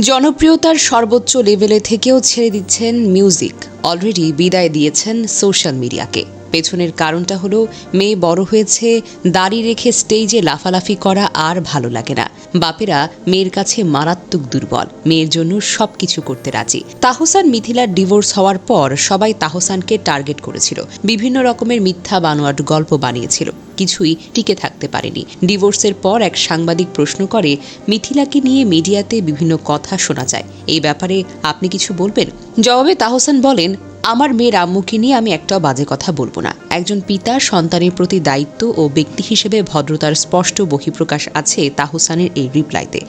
জনপ্রিয়তার সর্বোচ্চ লেভেলে থেকেও ছেড়ে দিচ্ছেন মিউজিক অলরেডি বিদায় দিয়েছেন সোশ্যাল মিডিয়াকে পেছনের কারণটা হলো, মেয়ে বড় হয়েছে, দাড়ি রেখে স্টেজে লাফালাফি করা আর ভালো লাগে না। বাপেরা মেয়ের কাছে মারাত্মক দুর্বল। মেয়ের জন্য সব কিছু করতে রাজি। তাহসান মিথিলার ডিভোর্স হওয়ার পর সবাই তাহসানকে টার্গেট করেছিল। বিভিন্ন রকমের মিথ্যা বানোয়াট গল্প বানিয়েছিল। কিছুই টিকে থাকতে পারেনি। ডিভোর্সের পর এক সাংবাদিক প্রশ্ন করে, মিথিলাকে নিয়ে মিডিয়াতে বিভিন্ন কথা শোনা যায়। এই ব্যাপারে আপনি কিছু বলবেন? জবাবে তাহসান বলেন আমার মেয়ের আম্মুকে নিয়ে আমি একটাও বাজে কথা বলব না। একজন পিতা সন্তানের প্রতি দায়িত্ব ও ব্যক্তি হিসেবে ভদ্রতার স্পষ্ট বহিঃপ্রকাশ আছে তাহসানের এই রিপ্লাইতে।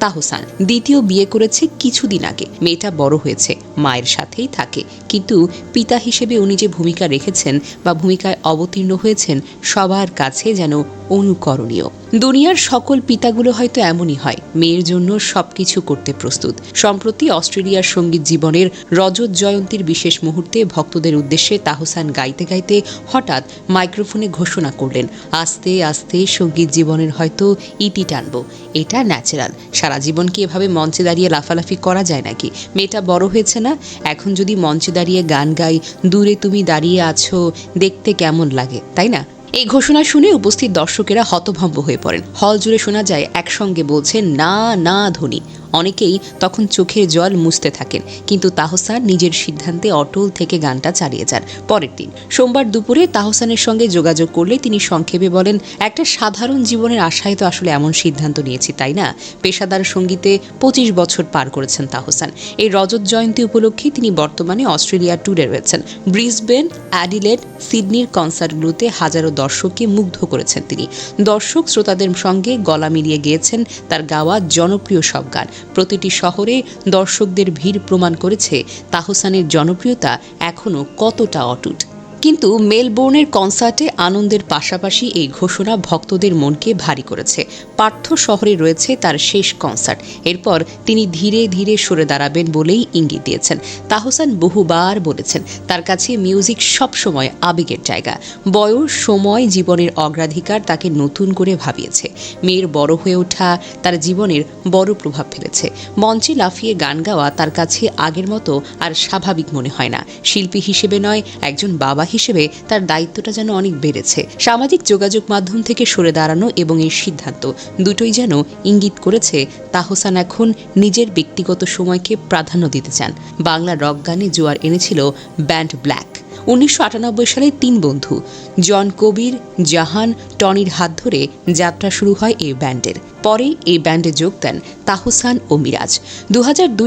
তাহসান, দ্বিতীয় বিয়ে করেছে কিছুদিন আগে। মেয়েটা বড় হয়েছে, মায়ের সাথেই থাকে। কিন্তু পিতা হিসেবে উনি যে ভূমিকা রেখেছেন বা ভূমিকায় অবতীর্ণ হয়েছেন, সবার কাছে যেন অনুকরণীয়। দুনিয়ার সকল পিতাগুলো হয়তো এমনই হয়। মেয়ের জন্য সবকিছু করতে প্রস্তুত। সম্প্রতি অস্ট্রেলিয়ার সংগীত জীবনের রজত জয়ন্তীর বিশেষ মুহূর্তে ভক্তদের উদ্দেশ্যে তাহসান গাইতে গাইতে হঠাৎ মাইক্রোফোনে ঘোষণা করলেন, আস্তে আস্তে সংগীত জীবনের হয়তো ইতি টানবো। এটা ন্যাচারাল। সারা জীবন কি এভাবে মঞ্চে দাঁড়িয়ে লাফালাফি করা যায় নাকি? মেয়েটা বড় হয়েছে না? এখন যদি মঞ্চে দাঁড়িয়ে গান গাই, দূরে তুমি দাঁড়িয়ে আছো, দেখতে কেমন লাগে, তাই না? এই ঘোষণা শুনে উপস্থিত দর্শকেরা হতভম্ব হয়ে পড়েন। হল জুড়ে শোনা যায়, একসঙ্গে বলছে, না না ধ্বনি অনেকেই তখন চোখের জল মুছতে থাকেন, কিন্তু তাহসান নিজের সিদ্ধান্তে অটল থেকে গানটা চালিয়ে যান। পরের দিন, সোমবার দুপুরে তাহসানের সঙ্গে যোগাযোগ করলে তিনি সংক্ষেপে বলেন, একটা সাধারণ জীবনের আশায় তো আসলে এমন সিদ্ধান্ত নিয়েছি, তাই না? পেশাদার সঙ্গীতে পঁচিশ বছর পার করেছেন তাহসান। এই রজত জয়ন্তী উপলক্ষে তিনি বর্তমানে অস্ট্রেলিয়া ট্যুরে রয়েছেন। ব্রিসবেন, অ্যাডিলেড, সিডনির কনসার্টগুলোতে হাজারো দর্শককে মুগ্ধ করেছেন তিনি। দর্শক শ্রোতাদের সঙ্গে গলা মিলিয়ে গিয়েছেন তার গাওয়া জনপ্রিয় সব গান। প্রতিটি শহরে দর্শকদের ভিড় প্রমাণ করেছে তাহসানের জনপ্রিয়তা এখনও কতটা অটুট। কিন্তু মেলবোর্নের কনসার্টে আনন্দের পাশাপাশি এই ঘোষণা ভক্তদের মনকে ভারী করেছে। পার্থ শহরে রয়েছে তার শেষ কনসার্ট। এরপর তিনি ধীরে ধীরে সরে দাঁড়াবেন বলেই ইঙ্গিত দিয়েছেন। তাহসান বহুবার বলেছেন, তার কাছে মিউজিক সবসময় আবেগের জায়গা। বয়স, সময়, জীবনের অগ্রাধিকার তাকে নতুন করে ভাবিয়েছে। মেয়ের বড় হয়ে ওঠা, তার জীবনের বড় প্রভাব ফেলেছে। মঞ্চে লাফিয়ে গান গাওয়া তার কাছে আগের মতো আর স্বাভাবিক মনে হয় না। শিল্পী হিসেবে নয়, একজন বাবা হিসেবে তার দায়িত্বটা যেন অনেক বেড়েছে। সামাজিক যোগাযোগ মাধ্যম থেকে সরে দাঁড়ানো এবং এই সিদ্ধান্ত দুটোই যেন ইঙ্গিত করেছে তাহসান এখন নিজের ব্যক্তিগত সময়কে প্রাধান্য দিতে চান। বাংলা রক গানে জোয়ার এনেছিল ব্যান্ড ব্ল্যাক। উনিশশো আটানব্বই সালে তিন বন্ধু, জন কবির, জাহান, টনির হাত ধরে যাত্রা শুরু হয় এই ব্যান্ডের। পরে এই ব্যান্ডে যোগ দেন তাহসান ও মিরাজ। দু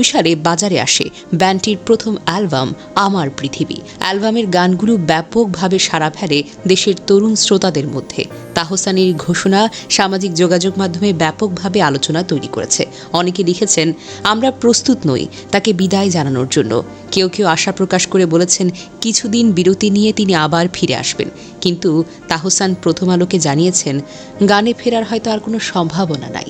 সালে বাজারে আসে ব্যান্ডটির প্রথম অ্যালবাম আমার পৃথিবী। অ্যালবামের গানগুলো ব্যাপকভাবে সাড়া ফেলে দেশের তরুণ শ্রোতাদের মধ্যে। তাহসানের ঘোষণা সামাজিক যোগাযোগ মাধ্যমে ব্যাপকভাবে আলোচনা তৈরি করেছে। অনেকে লিখেছেন, আমরা প্রস্তুত নই তাকে বিদায় জানানোর জন্য। কেউ কেউ আশা প্রকাশ করে বলেছেন, কিছুদিন বিরতি নিয়ে তিনি আবার ফিরে আসবেন। কিন্তু তাহসান প্রথম আলোকে জানিয়েছেন গানে ফেরার হয়তো আর কোনো সম্ভাবনা নাই।